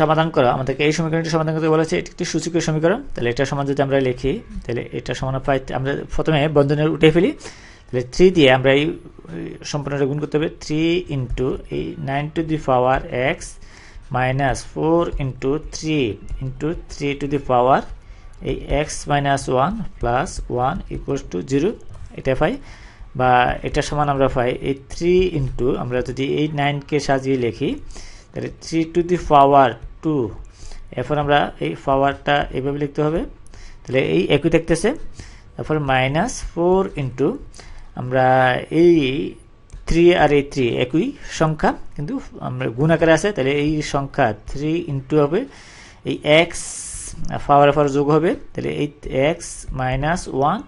সমাধান করা। আমাদেরকে এই সমীকরণটি সমাধান করতে বলেছে, এটি একটি সূচকের সমীকরণ। তাহলে এটা সমান যদি আমরা লিখি, তাহলে এটা সমান পাই আমরা প্রথমে বন্ধনের উঠে ফেলি। তাহলে থ্রি দিয়ে আমরা এই সম্পূর্ণটা গুণ করতে হবে। থ্রি ইন্টু এই nine to the power X minus four into three into three to the power এই X minus one plus one equals to zero এটা পাই। বা এটা সমান আমরা পাই, এই থ্রি ইন্টু আমরা যদি এই নাইনকে সাজিয়ে লিখি তাহলে three to the power two এরপর আমরা এই পাওয়ারটা এইভাবে লিখতে হবে। তাহলে এই একই দেখতেছে। তারপর মাইনাস ফোর ইন্টু আমরা এই থ্রি আর এই থ্রি একই সংখ্যা, কিন্তু আমরা গুণ আকারে আছে। তাহলে এই সংখ্যা থ্রি ইন্টু হবে। এই এক্স পাওয়ার পাওয়ার যোগ হবে। তাহলে এই X minus one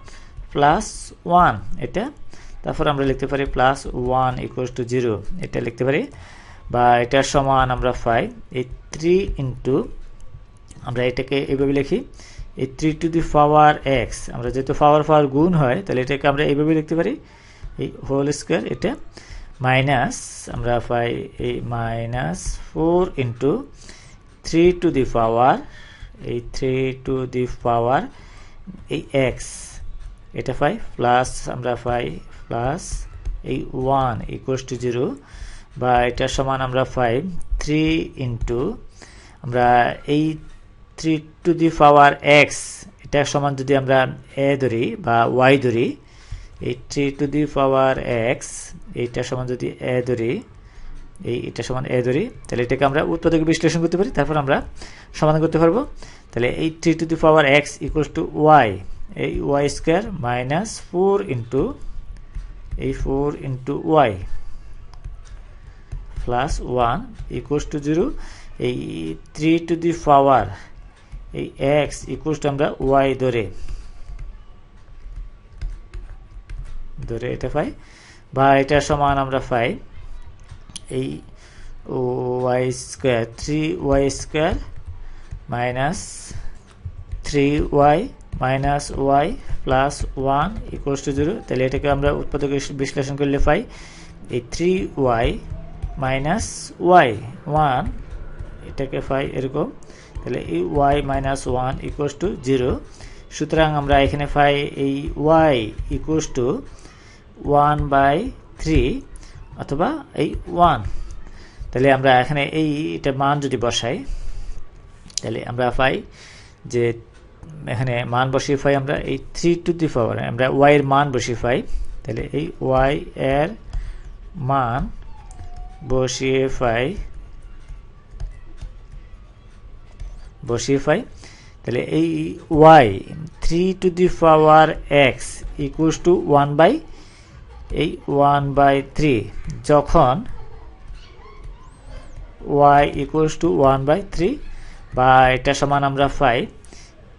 plus one এটা। তারপর আমরা লিখতে পারি plus one equal to zero এটা লিখতে পারি। বা এটার সমান আমরা পাই এই থ্রি ইন্টু আমরা এটাকে এইভাবে লিখি, এই three to the power X আমরা যেহেতু পাওয়ার পাওয়ার গুণ হয়, তাহলে এটাকে আমরা এইভাবে লিখতে পারি, এই হোল স্কোয়ার এটা মাইনাস আমরা পাই এই minus four into three to the power এই থ্রি টু দি পাওয়ার এই এক্স এটা পাই প্লাস আমরা পাই প্লাস এই ওয়ান ইকুয়াস টু জিরো বা এটা সমান আমরা ফাইভ থ্রি ইন্টু আমরা এই three to the power X এটা সমান যদি আমরা এ ধরি বা ওয়াই ধরি, এই three to the power X এইটা সমান যদি এ ধরি, এই এটা সমান এ ধরি, তাহলে এটাকে আমরা উৎপাদক বিশ্লেষণ করতে পারি, তারপর আমরা সমাধান করতে পারব। তাহলে এই three to the power X equal to Y এই Y square minus four into এই four into Y plus one equals to zero এই থ্রি টু দি পাওয়ার এই এক্স ইকুয়ালস টু আমরা ওয়াই ধরে ধরে এটা পাই, বা এটা সমান আমরা পাই এই Y square three Y square minus three Y minus Y plus one equals to zero তাহলে এটাকে আমরা উৎপাদক বিশ্লেষণ করলে পাই এই three Y minus Y one এটাকে পাই এরকম, তাহলে এই Y minus one equals to zero সুতরাং আমরা এখানে পাই এই Y equals to one by three অথবা এই ওয়ান তাহলে আমরা এখানে এই এটা মান যদি বসাই, তাহলে আমরা পাই যে এখানে মান বসিয়ে পাই আমরা এই থ্রি টু দি পাওয়ার আমরা ওয়াই এর মান বসিয়ে পাই তাহলে এই ওয়াই এর মান বসিয়ে পাই বসিয়ে পাই তাহলে এই Y three to the power X equals to one by এই ওয়ান বাই থ্রি যখন Y equals to one by three বা এটা সমান আমরা পাই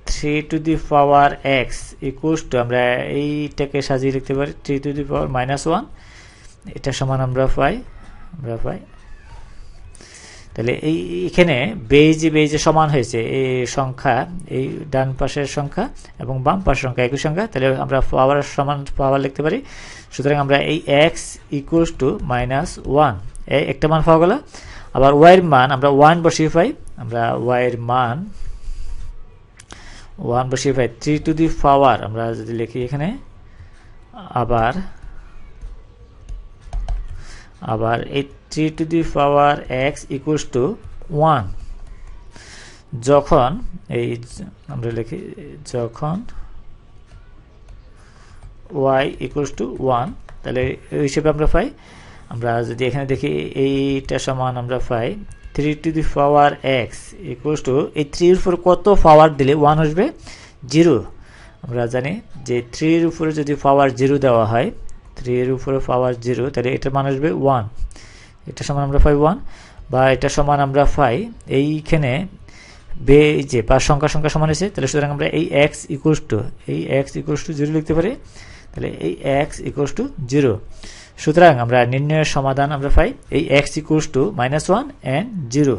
three to the power X equals to আমরা এইটাকে সাজিয়ে লিখতে পারি three to the power minus one এটা সমান আমরা পাই আমরা পাই তাহলে এই, এখানে বেইজে বেইজে সমান হয়েছে। এই সংখ্যা, এই ডান পাশের সংখ্যা এবং বাম পাশের সংখ্যা, একই সংখ্যা। তাহলে আমরা পাওয়ার সমান পাওয়ার লিখতে পারি। সুতরাং আমরা এই X equals to minus one একটা মান পাওয়া গেল। আবার ওয়াইয়ের মান, আমরা ওয়ান বসিয়ে পাই। আমরা ওয়াইয়ের মান ওয়ান বসিয়ে পাই। থ্রি টু দি পাওয়ার আমরা যদি লিখি এখানে। আবার আবার এই three to the power X equals to one যখন এই আমরা লিখি, যখন ওয়াই ইকুয়ালস টু ওয়ান তাহলে এই হিসেবে আমরা পাই। আমরা যদি এখানে দেখি এইটা সমান আমরা পাই three to the power X equals to এই থ্রির উপর কত পাওয়ার দিলে ওয়ান আসবে? জিরো আমরা জানি যে থ্রির উপরে যদি পাওয়ার জিরো দেওয়া হয় থ্রি এর উপরে পাওয়ার জিরো তাহলে এটার মান আসবে ওয়ান এটা সমান আমরা পাই ওয়ান বা এটা সমান আমরা পাই এইখানে বে যে, বা সংখ্যা সংখ্যা সমান হয়েছে, তাহলে সুতরাং আমরা এই এক্স ইকুয়ালস টু এই এক্স ইকুয়ালস টু জিরো লিখতে পারি, তাহলে এই এক্স ইকুয়ালস টু জিরো সুতরাং আমরা নির্ণয়ের সমাধান আমরা পাই, এই X equals to minus one and zero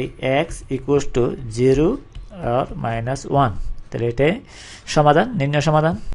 এই এক্স ইকুয়ালস টু জিরো আর মাইনাস ওয়ান তাহলে এটাই সমাধান, নির্ণয় সমাধান।